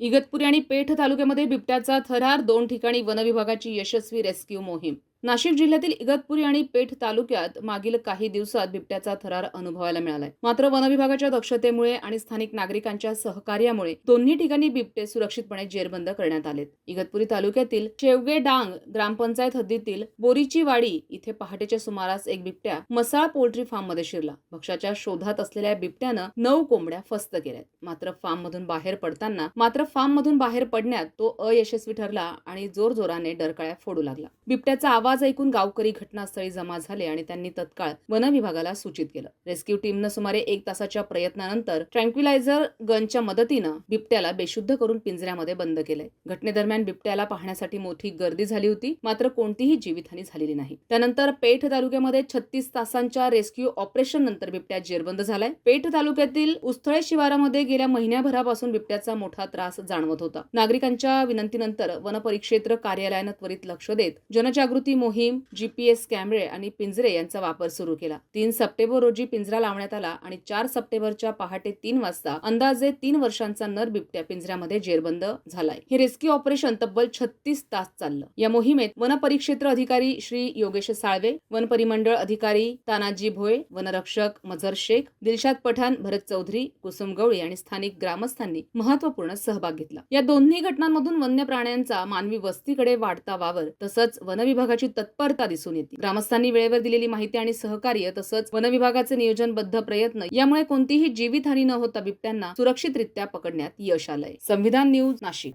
इगतपुरी आणि पेठ तालुक्यामध्ये बिबट्याचा थरार दोन ठिकाणी वनविभागाची यशस्वी रेस्क्यू मोहीम. नाशिक जिल्ह्यातील इगतपुरी आणि पेठ तालुक्यात मागील काही दिवसात बिबट्याचा थरार अनुभवायला मिळालाय. मात्र वनविभागाच्या दक्षतेमुळे आणि स्थानिक नागरिकांच्या सहकार्यामुळे दोन्ही ठिकाणी बिबटे सुरक्षितपणे जेरबंद करण्यात आलेत. इगतपुरी तालुक्यातील शेवगे डांग ग्रामपंचायत हद्दीतील बोरीची वाडी इथे पहाटेच्या सुमारास एक बिबट्या मसाळ पोल्ट्री फार्ममध्ये शिरला. भक्ष्याच्या शोधात असलेल्या बिबट्यानं नऊ कोंबड्या फस्त केल्यात. मात्र फार्म मधून बाहेर पडताना मात्र फार्म मधून बाहेर पडण्यात तो अयशस्वी ठरला आणि जोरजोराने डरकाळ्या फोडू लागला. बिबट्याचा आवाज ऐकून गावकरी घटनास्थळी जमा झाले आणि त्यांनी तत्काळ वन विभागाला सूचित केलं. रेस्क्यू टीमनं सुमारे एक तासाच्या प्रयत्नानंतर ट्रँक्विलायझर गनच्या मदतीनं बिबट्याला बेशुद्ध करून पिंजऱ्यामध्ये बंद केलंय. घटनेदरम्यान बिबट्याला पाहण्यासाठी मोठी गर्दी झाली होती मात्र कोणतीही जीवितहानी झालेली नाही. त्यानंतर पेठ तालुक्यामध्ये छत्तीस तासांच्या रेस्क्यू ऑपरेशन नंतर बिबट्या जेरबंद झालाय. पेठ तालुक्यातील उस्थळे शिवारामध्ये गेल्या महिन्याभरापासून बिबट्याचा मोठा त्रास जाणवत होता. नागरिकांच्या विनंतीनंतर वनपरिक्षेत्र कार्यालयानं त्वरित लक्ष देत जनजागृती मोहीम जीपीएस कॅमेरे आणि पिंजरे यांचा वापर सुरू केला. तीन सप्टेंबर रोजी पिंजरा लावण्यात आला आणि चार सप्टेंबरच्या पहाटे तीन वाजता अंदाजे तीन वर्षांचा नर बिबट्या पिंजऱ्यामध्ये जेरबंद झालाय. हे रेस्क्यू ऑपरेशन तब्बल छत्तीस तास चाललं. या मोहिमेत वनपरिक्षेत्र अधिकारी श्री योगेश साळवे वनपरिमंडळ अधिकारी तानाजी भोये वनरक्षक मझर शेख दिलशाद पठाण भरत चौधरी कुसुम गवळी आणि स्थानिक ग्रामस्थांनी महत्त्वपूर्ण सहभाग घेतला. या दोन्ही घटनांमधून वन्य प्राण्यांचा मानवी वस्तीकडे वाढता वावर तसंच वनविभागाची तत्परता दिसून येते. ग्रामस्थांनी वेळेवर दिलेली माहिती आणि सहकार्य तसंच वनविभागाचे नियोजनबद्ध प्रयत्न यामुळे कोणतीही जीवितहानी न होता बिबट्यांना सुरक्षितरित्या पकडण्यात यश आलंय. संविधान न्यूज नाशिक.